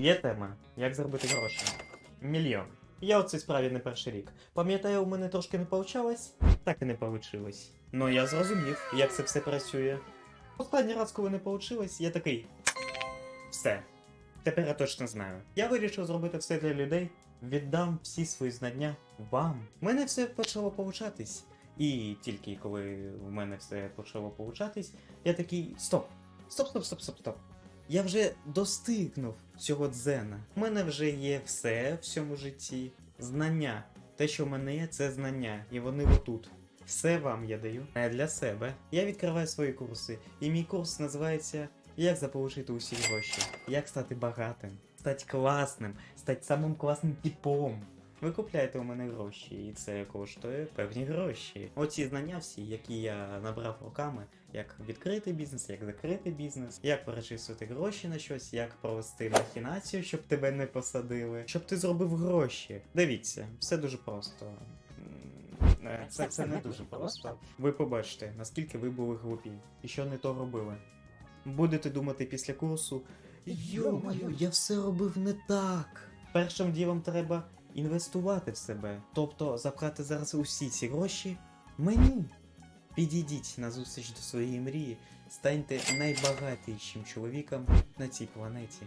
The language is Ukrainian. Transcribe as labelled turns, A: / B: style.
A: Є тема, як заробити гроші. Мільйон. Я у цій справі не перший рік. Пам'ятаю, у мене трошки не получалось, так і не получилось. Ну я зрозумів, як це все працює. Останній раз, коли не получилось, я такий. Все. Тепер я точно знаю. Я вирішив зробити все для людей, віддам всі свої знання вам. У мене все почало получатись. І тільки коли в мене все почало получатись, я такий стоп. Стоп, стоп, стоп, стоп, стоп. Я вже достигнув цього дзена. У мене вже є все в цьому житті. Знання. Те, що в мене є, це знання, і вони отут. Все вам я даю не для себе. Я відкриваю свої курси, і мій курс називається Як заполучити усі гроші, як стати багатим, стати класним, стати самим класним типом. Ви купляєте у мене гроші, і це коштує певні гроші. Оці знання всі, які я набрав роками, як відкрити бізнес, як закрити бізнес, як перечислити гроші на щось, як провести махінацію, щоб тебе не посадили, щоб ти зробив гроші. Дивіться, все дуже просто. Е, Це, це не дуже просто. Ви побачите, наскільки ви були глупі і що не то робили. Будете думати після курсу. Йо-моє, я все робив не так. Першим ділом треба інвестувати в себе. Тобто забрати зараз усі ці гроші мені. Підійдіть на зустріч до своєї мрії, станьте найбагатішим чоловіком на цій планеті.